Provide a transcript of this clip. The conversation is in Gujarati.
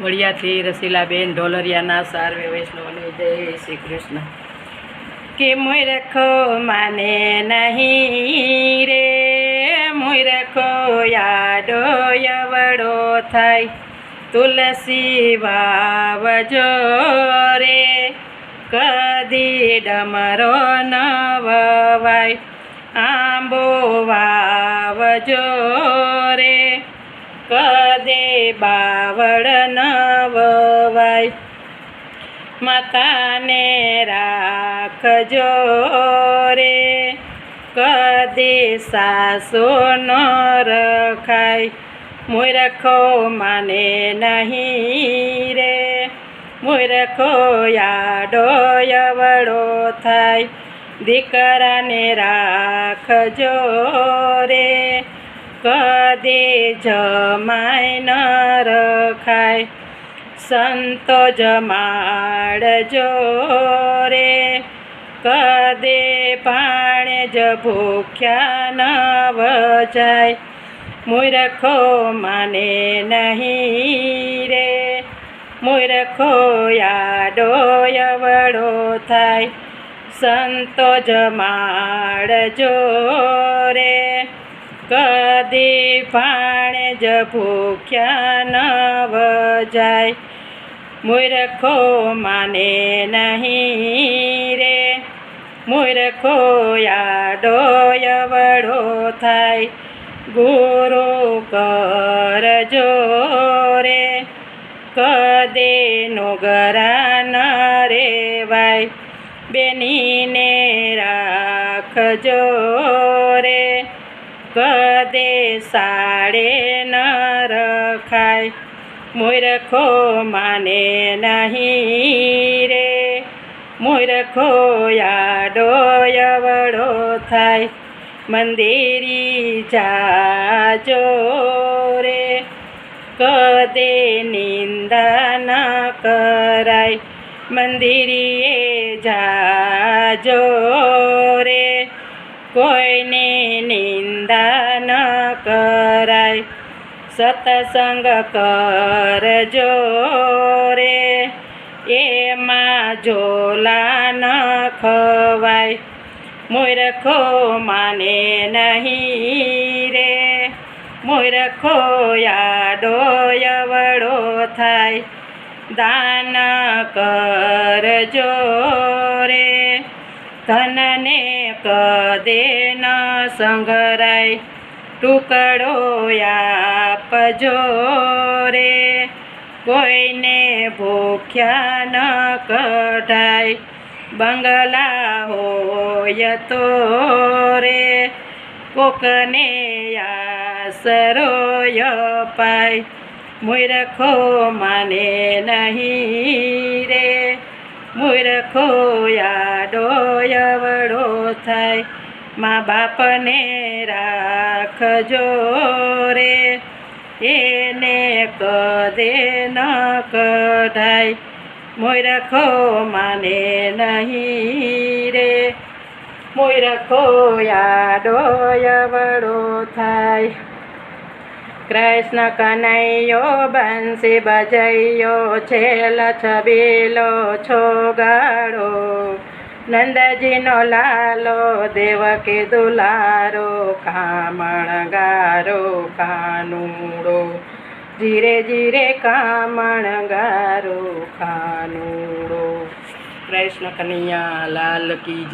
વડિયાથી રસીલાબેન, ઢોલરિયાના સાર્વે, વૈષ્ણવને જય શ્રી કૃષ્ણ. કે મૂર્ખો માને નહીં રે મૂર્ખો યાડો યવડો થાય. તુલસી વાવજો રે, કદી ડમરો ન વવાય. આંબો વાવજો રે કદે બાવળ ન વવાય માતાને રાખજો રે, કદી સાસો ન રખાય. મૂર્ખો માને નહીં રે, મૂર્ખો યાડો યવડો થાય. દીકરાને રાખજો રે. કદી જમાય ન રખાય સંતો જમાડજો રે કદે પાણે જ ભૂખ્યા ન વજાય મૂર્ખો માને નહીં રે મૂર્ખો યાડો યવડો થાય સંતો જમાડજો કદી પાણે જ ભૂખ્યા ન વજાય. મૂર્ખો માને નહીં રે. મૂર્ખો યાડો યવડો થાય. ગુરુ કરજો રે. કદે નોગરા ન રેવાય. બેનીને રાખજો રે. કદે સાડે ન રખાય. મૂર્ખો માને નહીં રે. મૂર્ખો યાડો યવડો થાય. મંદિરી જાજો રે. કદે નિંદા ન કરાય. મંદિરીએ જાજો રે. કોઈને નિંદા ન કરાય. સત્સંગ કરજો રે, એમાં જોલા ન ખવાય. મૂર્ખો માને નહીં રે, મૂર્ખો યાડો યવડો થાય. દાન કરજો રે. ધનને કદે ન સંઘરાય ટુકડો આપજો રે. કોઈને ભૂખ્યા ન કઢાય. બંગલા હોય તો રે. કોકને આસરોય પાય મૂર્ખો માને નહીં રે. મૂર્ખો યાડો યવડો થાય. મા બાપને રાખજો રે, એને કદે ન કઢાય. મૂર્ખો માને નહીં રે. મૂર્ખો યાડો યવડો થાય. કૃષ્ણ કનૈયો બંસી બજૈયો છેલ છબીલો છોગાડો. નંદજીનો લાલો, દેવકી દુલારો, કામણ ગારો, કાનુડો. જીરે જીરે કામણ ગારો, કાનુડો. કૃષ્ણ કનૈયા, લાલ કી